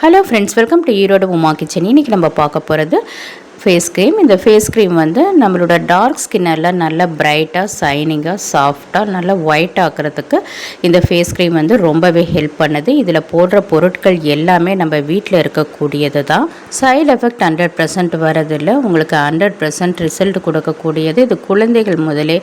Hello friends welcome to Erode Uma kitchen இன்றைக்கி நம்ம பார்க்க போகிறது ஃபேஸ் க்ரீம் இந்த ஃபேஸ் க்ரீம் வந்து நம்மளோட டார்க் ஸ்கின்னெல்லாம் நல்லா பிரைட்டாக சைனிங்காக சாஃப்டாக நல்லா ஒயிட் ஆக்கிறதுக்கு இந்த ஃபேஸ் க்ரீம் வந்து ரொம்பவே ஹெல்ப் பண்ணுது. இதில் போடுற பொருட்கள் எல்லாமே நம்ம வீட்டில் இருக்கக்கூடியது தான். சைடு எஃபெக்ட் ஹண்ட்ரட் பர்சன்ட் வரதில்லை உங்களுக்கு ஹண்ட்ரட் பர்சன்ட் ரிசல்ட் கொடுக்கக்கூடியது. இது குழந்தைகள் முதலே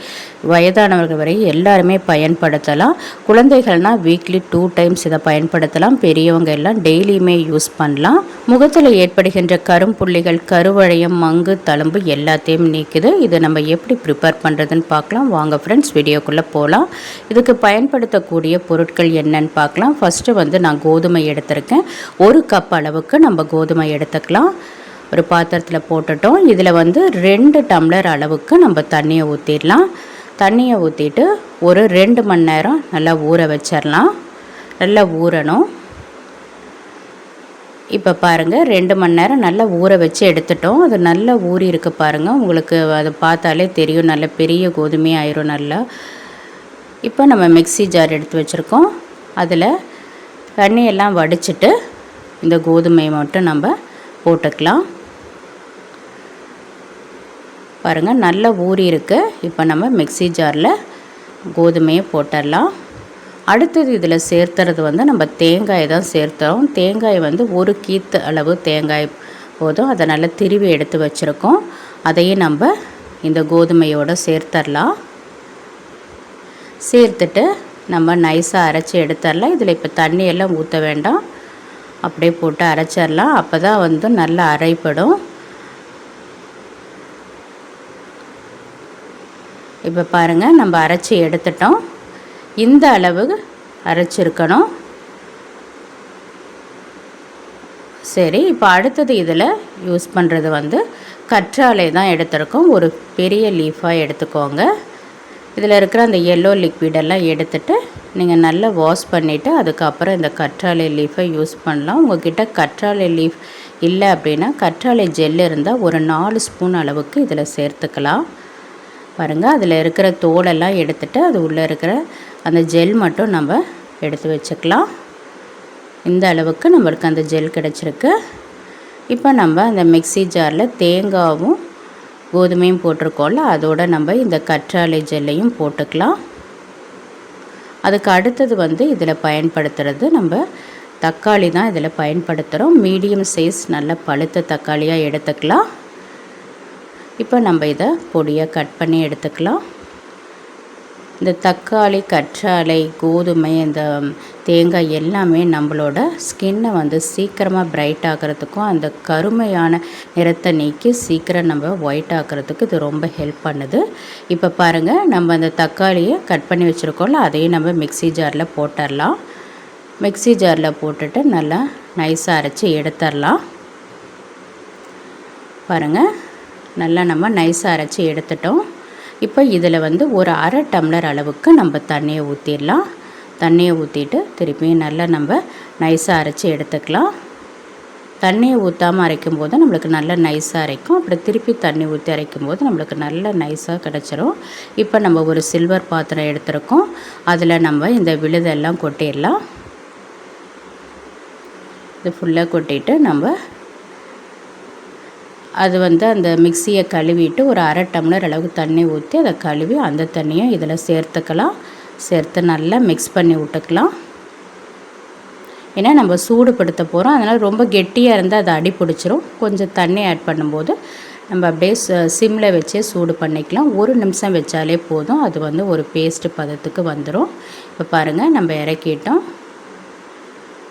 வயதானவர்கள் வரை எல்லாருமே பயன்படுத்தலாம். குழந்தைகள்னால் வீக்லி டூ டைம்ஸ் இதை பயன்படுத்தலாம். பெரியவங்க எல்லாம் டெய்லியுமே யூஸ் பண்ணலாம். முகத்தில் ஏற்படுகின்ற கரும்புள்ளிகள் கருவழையம் மங்கு தழும்பு எல்லாத்தையும் நீக்குது. இதை நம்ம எப்படி ப்ரிப்பேர் பண்ணுறதுன்னு பார்க்கலாம். வாங்க ஃப்ரெண்ட்ஸ் வீடியோக்குள்ளே போகலாம் இதுக்கு பயன்படுத்தக்கூடிய பொருட்கள் என்னன்னு பார்க்கலாம். ஃபஸ்ட்டு வந்து நான் கோதுமை எடுத்திருக்கேன். ஒரு கப் அளவுக்கு நம்ம கோதுமை எடுத்துக்கலாம். ஒரு பாத்திரத்தில் போட்டுட்டோம். இதில் வந்து ரெண்டு டம்ளர் அளவுக்கு நம்ம தண்ணியை ஊற்றிடலாம் தண்ணியை ஊற்றிட்டு ஒரு ரெண்டு மணி நேரம் நல்லா ஊற வச்சிடலாம். நல்லா ஊறணும். இப்போ பாருங்கள் ரெண்டு மணி நேரம் நல்லா ஊற வச்சு எடுத்துட்டோம். அது நல்லா ஊறி இருக்கு பாருங்கள் உங்களுக்கு அதை பார்த்தாலே தெரியும். நல்ல பெரிய கோதுமை ஆயிரும் நல்லா. இப்போ நம்ம மிக்ஸி ஜார் எடுத்து வச்சுருக்கோம். அதில் தண்ணியெல்லாம் வடிச்சிட்டு இந்த கோதுமையை மட்டும் நம்ம போட்டுக்கலாம். பாருங்கள் நல்லா ஊறி இருக்கு. இப்போ நம்ம மிக்ஸி ஜாரில் கோதுமையை போட்டுடலாம். அடுத்தது இதில் சேர்த்துறது வந்து நம்ம தேங்காயை தான் சேர்த்துறோம். தேங்காய் வந்து ஒரு கீத்து அளவு தேங்காய் போதும். அதை நல்லா திருவி எடுத்து வச்சுருக்கோம். அதையும் நம்ம இந்த கோதுமையோடு சேர்த்துடலாம் சேர்த்துட்டு நம்ம நைஸாக அரைச்சி எடுத்துடலாம் இதில் இப்போ தண்ணியெல்லாம் ஊற்ற வேண்டாம். அப்படியே போட்டு அரைச்சிடலாம் அப்போ தான் வந்து நல்லா அரைப்படும். இப்போ பாருங்கள் நம்ம அரைச்சி எடுத்துட்டோம். இந்த அளவு அரைச்சிருக்கணும். சரி இப்போ அடுத்தது இதில் யூஸ் பண்ணுறது வந்து கற்றாழை தான் எடுத்திருக்கோம். ஒரு பெரிய லீஃபாக எடுத்துக்கோங்க. இதில் இருக்கிற அந்த எல்லோ லிக்விடெல்லாம் எடுத்துட்டு நீங்கள் நல்லா வாஷ் பண்ணிவிட்டு அதுக்கப்புறம் இந்த கற்றாழை லீஃபை யூஸ் பண்ணலாம். உங்கள்கிட்ட கற்றாழை லீஃப் இல்லை அப்படின்னா கற்றாழை ஜெல் இருந்தால் ஒரு நாலு ஸ்பூன் அளவுக்கு இதில் சேர்த்துக்கலாம். பாருங்கள் அதில் இருக்கிற தோலெல்லாம் எடுத்துகிட்டு அது உள்ளே இருக்கிற அந்த ஜெல் மட்டும் நம்ம எடுத்து வச்சுக்கலாம். இந்த அளவுக்கு நம்மளுக்கு அந்த ஜெல் கிடச்சிருக்கு. இப்போ நம்ம அந்த மிக்சி ஜாரில் தேங்காவும் கோதுமையும் போட்டிருக்கோம்ல அதோடு நம்ம இந்த கற்றாழை ஜெல்லையும் போட்டுக்கலாம். அதுக்கு அடுத்தது வந்து இதில் பயன்படுத்துகிறது நம்ம தக்காளி தான் இதில் பயன்படுத்துகிறோம் மீடியம் சைஸ் நல்ல பழுத்த தக்காளியாக எடுத்துக்கலாம். இப்போ நம்ம இதை பொடியாக கட் பண்ணி எடுத்துக்கலாம். இந்த தக்காளி கற்றாழை கோதுமை இந்த தேங்காய் எல்லாமே நம்மளோட ஸ்கின்னை வந்து சீக்கிரமாக பிரைட் ஆகிறதுக்கும் அந்த கருமையான நிறத்தை நீக்கி சீக்கிரம் நம்ம ஒயிட் ஆக்கிறதுக்கு இது ரொம்ப ஹெல்ப் பண்ணுது. இப்போ பாருங்கள் நம்ம அந்த தக்காளியை கட் பண்ணி வச்சுருக்கோம்ல அதையும் நம்ம மிக்சி ஜாரில் போட்டுடலாம். மிக்சி ஜாரில் போட்டுட்டு நல்லா நைஸாக அரைச்சி எடுத்துடலாம். பாருங்கள் நல்லா நம்ம நைஸாக அரைச்சி எடுத்துட்டோம். இப்போ இதில் வந்து ஒரு அரை டம்ளர் அளவுக்கு நம்ம தண்ணியை ஊற்றிடலாம் தண்ணியை ஊற்றிட்டு திருப்பியும் நல்லா நம்ம நைஸாக அரைச்சி எடுத்துக்கலாம். தண்ணியை ஊற்றாமல் அரைக்கும் போது நம்மளுக்கு நல்லா நைஸாக அரைக்கும். அப்புறம் திருப்பி தண்ணி ஊற்றி அரைக்கும் போது நம்மளுக்கு நல்ல நைஸாக கிடச்சிரும். இப்போ நம்ம ஒரு சில்வர் பாத்திரம் எடுத்திருக்கோம். அதில் நம்ம இந்த விழுதெல்லாம் கொட்டிடலாம் இது ஃபுல்லாக கொட்டிட்டு நம்ம அது வந்து அந்த மிக்சியை கழுவிட்டு ஒரு அரை டம்ளர் அளவுக்கு தண்ணி ஊற்றி அதை கழுவி அந்த தண்ணியும் இதில் சேர்த்துக்கலாம். சேர்த்து நல்லா மிக்ஸ் பண்ணி விட்டுக்கலாம். ஏன்னா நம்ம சூடுபடுத்த போகிறோம் அதனால் ரொம்ப கெட்டியாக இருந்தால் அது அடி பிடிச்சிரும். கொஞ்சம் தண்ணி ஆட் பண்ணும்போது நம்ம அப்படியே சிம்மில் வச்சே சூடு பண்ணிக்கலாம். ஒரு நிமிஷம் வச்சாலே போதும். அது வந்து ஒரு பேஸ்ட்டு பதத்துக்கு வந்துடும் இப்போ பாருங்கள் நம்ம இறக்கிட்டோம்.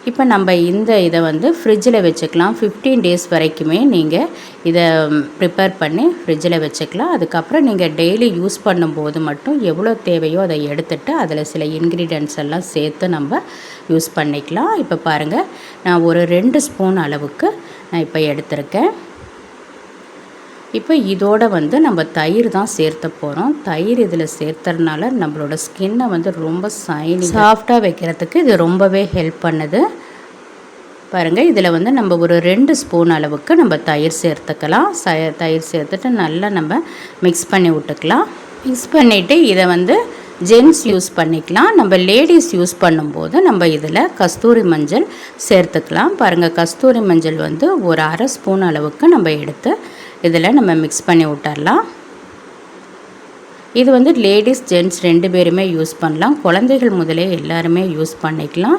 இப்போ நம்ம இந்த இதை வந்து ஃப்ரிட்ஜில் வச்சுக்கலாம். ஃபிஃப்டீன் டேஸ் வரைக்குமே நீங்கள் இதை ப்ரிப்பேர் பண்ணி ஃப்ரிட்ஜில் வச்சுக்கலாம். அதுக்கப்புறம் நீங்கள் டெய்லி யூஸ் பண்ணும்போது மட்டும் எவ்வளோ தேவையோ அதை எடுத்துட்டு அதில் சில இன்க்ரீடியன்ட்ஸ் எல்லாம் சேர்த்து நம்ம யூஸ் பண்ணிக்கலாம். இப்போ பாருங்கள் நான் ஒரு ரெண்டு ஸ்பூன் அளவுக்கு நான் இப்போ எடுத்திருக்கேன். இப்போ இதோட வந்து நம்ம தயிர் தான் சேர்த்த போகிறோம் தயிர் இதில் சேர்த்துறதுனால நம்மளோட ஸ்கின்னை வந்து ரொம்ப சைனி சாஃப்டாக வைக்கிறதுக்கு இது ரொம்பவே ஹெல்ப் பண்ணுது. பாருங்கள் இதில் வந்து நம்ம ஒரு ரெண்டு ஸ்பூன் அளவுக்கு நம்ம தயிர் சேர்த்துக்கலாம். ச தயிர் சேர்த்துட்டு நல்லா நம்ம மிக்ஸ் பண்ணி விட்டுக்கலாம். மிக்ஸ் பண்ணிவிட்டு இதை வந்து ஜென்ஸ் யூஸ் பண்ணிக்கலாம். நம்ம லேடிஸ் யூஸ் பண்ணும்போது நம்ம இதில் கஸ்தூரி மஞ்சள் சேர்த்துக்கலாம். பாருங்கள் கஸ்தூரி மஞ்சள் வந்து ஒரு அரை ஸ்பூன் அளவுக்கு நம்ம எடுத்து இதில் நம்ம மிக்ஸ் பண்ணி விட்டுறலாம். இது வந்து லேடிஸ் ஜென்ட்ஸ் ரெண்டு பேருமே யூஸ் பண்ணலாம். குழந்தைகள் முதலே எல்லாருமே யூஸ் பண்ணிக்கலாம்.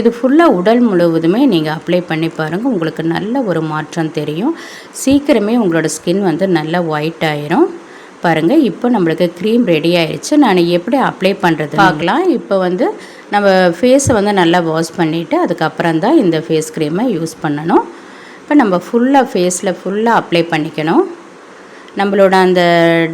இது ஃபுல்லாக உடல் முழுவதுமே நீங்கள் அப்ளை பண்ணி பாருங்கள் உங்களுக்கு நல்ல ஒரு மாற்றம் தெரியும். சீக்கிரமே உங்களோட ஸ்கின் வந்து நல்லா ஒயிட் ஆயிரும். பாருங்கள் இப்போ நம்மளுக்கு க்ரீம் ரெடி ஆயிடுச்சு நான் எப்படி அப்ளை பண்ணுறது பார்க்கலாம். இப்போ வந்து நம்ம ஃபேஸை வந்து நல்லா வாஷ் பண்ணிவிட்டு அதுக்கப்புறம் தான் இந்த ஃபேஸ் க்ரீமை யூஸ் பண்ணணும். இப்போ நம்ம ஃபுல்லாக ஃபேஸில் ஃபுல்லாக அப்ளை பண்ணிக்கணும். நம்மளோட அந்த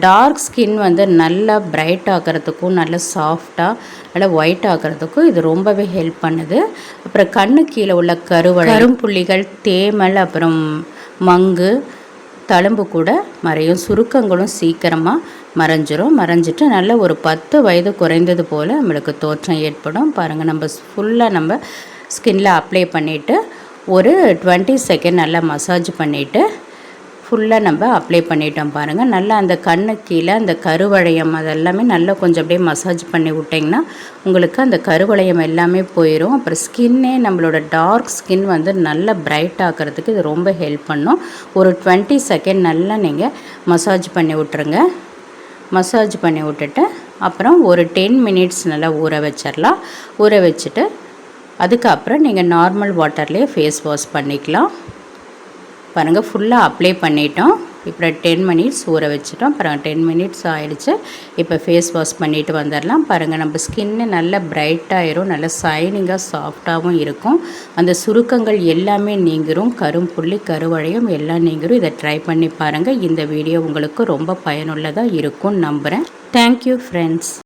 டார்க் ஸ்கின் வந்து நல்லா பிரைட் ஆகிறதுக்கும் நல்லா சாஃப்டாக நல்லா ஒயிட் ஆகிறதுக்கும் இது ரொம்பவே ஹெல்ப் பண்ணுது. அப்புறம் கண்ணு கீழே உள்ள கருவ கரும்புள்ளிகள் தேமல் அப்புறம் மங்கு தழும்பு கூட மறையும். சுருக்கங்களும் சீக்கிரமாக மறைஞ்சிரும். மறைஞ்சிட்டு நல்ல ஒரு பத்து வயது குறைந்தது போல் நம்மளுக்கு தோற்றம் ஏற்படும். பாருங்கள் நம்ம ஃபுல்லாக நம்ம ஸ்கின்ல அப்ளை பண்ணிவிட்டு ஒரு டுவெண்ட்டி செகண்ட் நல்லா மசாஜ் பண்ணிவிட்டு ஃபுல்லாக நம்ம அப்ளை பண்ணிட்டோம் பாருங்கள் நல்லா அந்த கண்ணு கீழே அந்த கருவளையம் அதெல்லாமே நல்லா கொஞ்சம் அப்படியே மசாஜ் பண்ணி விட்டிங்கன்னா உங்களுக்கு அந்த கருவளையம் எல்லாமே போயிடும் அப்புறம் ஸ்கின்னே நம்மளோட டார்க் ஸ்கின் வந்து நல்லா பிரைட் ஆக்கிறதுக்கு இது ரொம்ப ஹெல்ப் பண்ணும். ஒரு டுவெண்ட்டி செகண்ட் நல்லா நீங்கள் மசாஜ் பண்ணி விட்ருங்க மசாஜ் பண்ணி விட்டுட்டு அப்புறம் ஒரு டென் மினிட்ஸ் நல்லா ஊற வச்சிடலாம் ஊற வச்சுட்டு அதுக்கப்புறம் நீங்கள் நார்மல் வாட்டர்லேயே ஃபேஸ் வாஷ் பண்ணிக்கலாம். பாருங்கள் ஃபுல்லாக அப்ளை பண்ணிட்டோம். இப்போ டென் மினிட்ஸ் ஊற வச்சுட்டோம். பாருங்கள் டென் மினிட்ஸ் ஆகிடுச்சு இப்போ ஃபேஸ் வாஷ் பண்ணிவிட்டு வந்துடலாம். பாருங்கள் நம்ம ஸ்கின்னு நல்லா பிரைட்டாயிரும் நல்லா சைனிங்காக சாஃப்டாகவும் இருக்கும். அந்த சுருக்கங்கள் எல்லாமே நீங்கிரும். கரும்புள்ளி கருவழையும் எல்லாம் நீங்கிரும். இதை ட்ரை பண்ணி பாருங்கள் இந்த வீடியோ உங்களுக்கு ரொம்ப பயனுள்ளதாக இருக்கும்னு நம்புகிறேன் தேங்க்யூ ஃப்ரெண்ட்ஸ்